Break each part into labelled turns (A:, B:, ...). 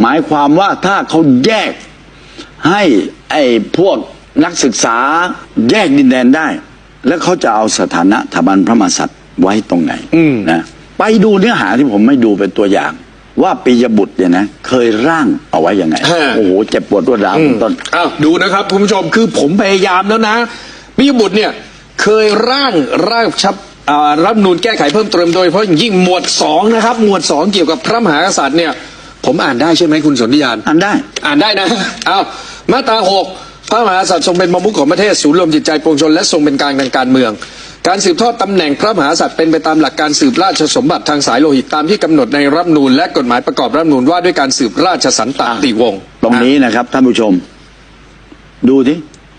A: หมายความว่าถ้าเขาแยกให้ไอ้พวกนักศึกษาแยกดินแดนได้ แล้วเขาจะเอาสถานะสถาบันพระมหากษัตริย์ไว้ตรงไหน
B: อืม
A: นะไปดูเนื้อหาที่ผมไม่ดูเป็นตัวอย่าง ว่าปิยบุตรเนี่ยนะเคยร่างเอาไว้ยังไง
B: ฮะ
A: โอ้โหเจ็บปวดรวดร้าวเป็นต้น
B: อ้าวดูนะครับคุณผู้ชมคือผมพยายามแล้วนะมิยบุตรเนี่ยเคยร่างร่างชับอ่ารัฐธรรมนูนแก้ไขเพิ่มเติมโดยเฉพาะอย่างยิ่งหมวดสองนะครับหมวดสองเกี่ยวกับพระมหากษัตริย์เนี่ย ผมอ่านได้ใช่ไหมคุณสนธิยาน
A: อันได้
B: อ่านได้นะอ้าวมาตราหกพระมหากษัตริย์ทรงเป็นประมุขของประเทศศูนย์รวมจิตใจปวงชน และทรงเป็นกลางทางการเมือง การสืบทอดตำแหน่งพระมหากษัตริย์เป็นไปตามหลักการสืบราชสมบัติทางสายโลหิตตามที่กำหนดในรัฐธรรมนูญและกฎหมายประกอบรัฐธรรมนูญว่าด้วยการสืบราชสันตติวงศ์
A: ตรงนี้นะครับท่านผู้ชม ดูที่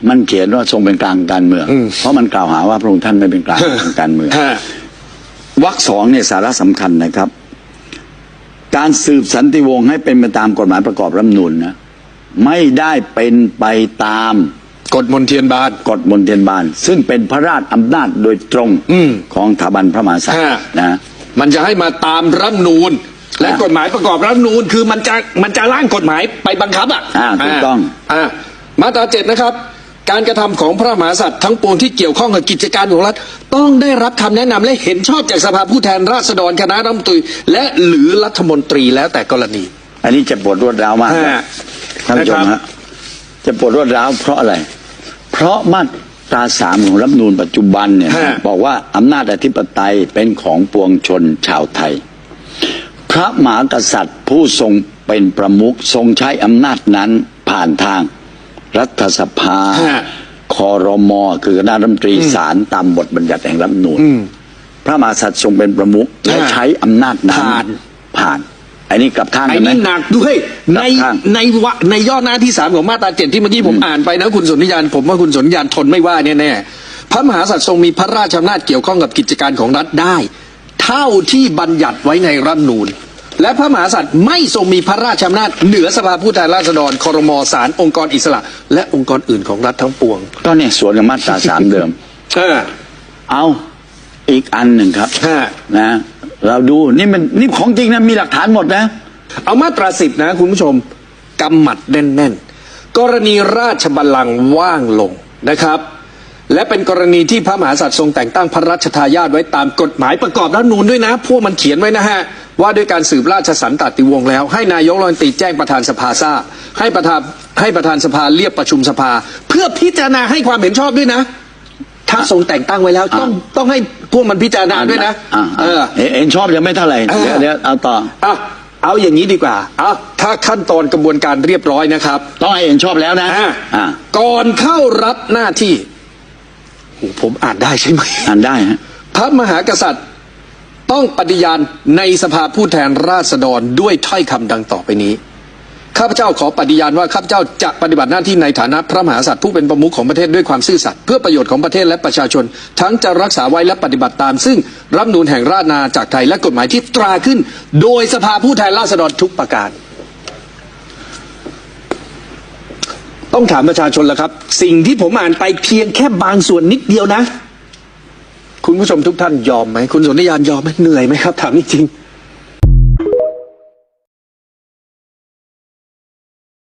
A: มันเขียนว่าทรงเป็นกลางการเมือง
B: อืม
A: เพราะมันกล่าวหาว่าพระองค์ท่านไม่เป็นกลางทางการเมือง
B: ฮะ
A: วรรคสองเนี่ยสาระสำคัญนะครับ การสืบสันติวงศ์ให้เป็นไปตามกฎหมายประกอบรัฐธรรมนูญนะไม่ได้เป็นไปตาม
B: กฎมนเทียนบาน
A: กฎมนเทียนบาน ซึ่งเป็นพระราชอำนาจโดยตรง
B: อืม
A: ของสถาบันพระมหากษัตริย์
B: ฮะ
A: นะ
B: มันจะให้มาตามรัฐธรรมนูญและ
A: อ่าก
B: ฎหมายประกอบรัฐธรรมนูญคือมันจะมันจะร่างกฎหมายไปบังคับอะ
A: อ่าถูกต้อง
B: อ่ามาตราเจ็ดนะครับ การกระทำของพระมหากษัตริย์ทั้งปวงที่เกี่ยวข้องกับกิจการของรัฐ ต้องได้รับคำแนะนำและเห็นชอบจากสภาผู้แทนราษฎรคณะรัฐมนตรีและหรือรัฐมนตรีแล้วแต่กรณี
A: อันนี้เจะปวดรวดร้าวมาก
B: ฮะ
A: ท่านผู้ชม
B: นะครั
A: ฮะ
B: บ
A: เจะปวดรวดร้าวเพราะอะไร เพราะมาตราสามของรัฐธรรมนูญปัจจุบันเนี่ย
B: ฮะ
A: บอกว่าอำนาจอธิปไตยเป็นของปวงชนชาวไทย พระมหากษัตริย์ผู้ทรงเป็นประมุขทรงใช้อำนาจนั้นผ่านทาง รัฐสภา
B: ฮะ
A: คอรมอคือคณะรัฐมนตรีศาลตามบทบัญญัติแห่งรัฐธรรมนูญ
B: อืม
A: พระมหากษัตริย์ทรงเป็นประมุขและ
B: ฮะ
A: ใช้อำนาจนั้น
B: ผ่าน
A: ผ่านอันนี้กลับข้าง
B: ไอ้
A: กันไหม
B: นี่หนักด้วยใน
A: ข้าง
B: ในวะในย่อหน้าที่สามของมาตราเจ็ดที่เมื่อกี้ผมอ่านไปนะคุณสนธิยานผมว่าคุณสนธิยานทนไม่ว่าแน่ๆพระมหากษัตริย์ทรงมีพระราชอำนาจเกี่ยวข้องกับกิจการของรัฐได้ เท่าที่บัญญัติไว้ในรัฐธรรมนูญ และพระมหากษัตริย์ไม่ทรงมีพระราชอำนาจเหนือสภาผู้แทนราษฎรครมศาลองค์กรอิสระ และองค์กรอื่นของรัฐทั้งปวง
A: ก็เนี่ยสวนกับมาตราสามเดิม
B: เออ
A: เอาอีกอันหนึ่งครับ
B: ฮะ
A: นะเราดูนี่มันนี่ของจริงนะมีหลักฐานหมดนะ
B: เอามาตราสิบนะคุณผู้ชมกำหมัดแน่น ๆ กรณีราชบัลลังก์ว่างลงนะครับ และเป็นกรณีที่พระมหากษัตริย์ทรงแต่งตั้งพระราชทายาทไว้ตามกฎหมายประกอบรัฐธรรมนูญด้วยนะ พวกมันเขียนไว้นะฮะ ว่าด้วยการสืบราชสันตติวงศ์แล้ว ให้นายกรัฐมนตรีแจ้งประธานสภาทราบให้ประธานให้ประธานสภาเรียกประชุมสภา เพื่อพิจารณาให้ความเห็นชอบด้วยนะ ถ้าทรงแต่งตั้งไว้แล้วต้องต้องให้พวกมันพิจารณาด้วยนะ
A: อ่า
B: เออ
A: เห็นเห็นชอบยังไม่เท่าไหร่
B: เออ
A: เดี๋ยวเดี๋ยวเอาต่อ
B: เอาเอาอย่างนี้ดีกว่าเอาถ้าขั้นตอนกระบวนการเรียบร้อยนะครับ
A: ต้องให้เห็นชอบแล้วนะ
B: อ่า
A: อ่า
B: ก่อนเข้ารับหน้าที่ โอ้ผมอ่านได้ใช่ไหม
A: อ่านได้ฮะ
B: พระมหากษัตริย์ต้องปฏิญาณในสภาผู้แทนราษฎรด้วยถ้อยคำดังต่อไปนี้ ข้าพเจ้าขอปฏิญาณว่าข้าพเจ้าจะปฏิบัติหน้าที่ในฐานะพระมหากษัตริย์ผู้เป็นประมุขของประเทศด้วยความซื่อสัตย์เพื่อประโยชน์ของประเทศและประชาชน ทั้งจะรักษาไว้และปฏิบัติตาม ซึ่งรัฐธรรมนูญแห่งราชอาณาจากรไทยและกฎหมายที่ตราขึ้น โดยสภาผู้แทนราษฎรทุกประการ ต้องถามประชาชนแล้วครับ สิ่งที่ผมอ่านไปเพียงแค่บางส่วนนิดเดียวนะ คุณผู้ชมทุกท่านยอมไหม คุณสนธิยานยอมไหมเหนื่อยไหมครับ ถามจริงๆ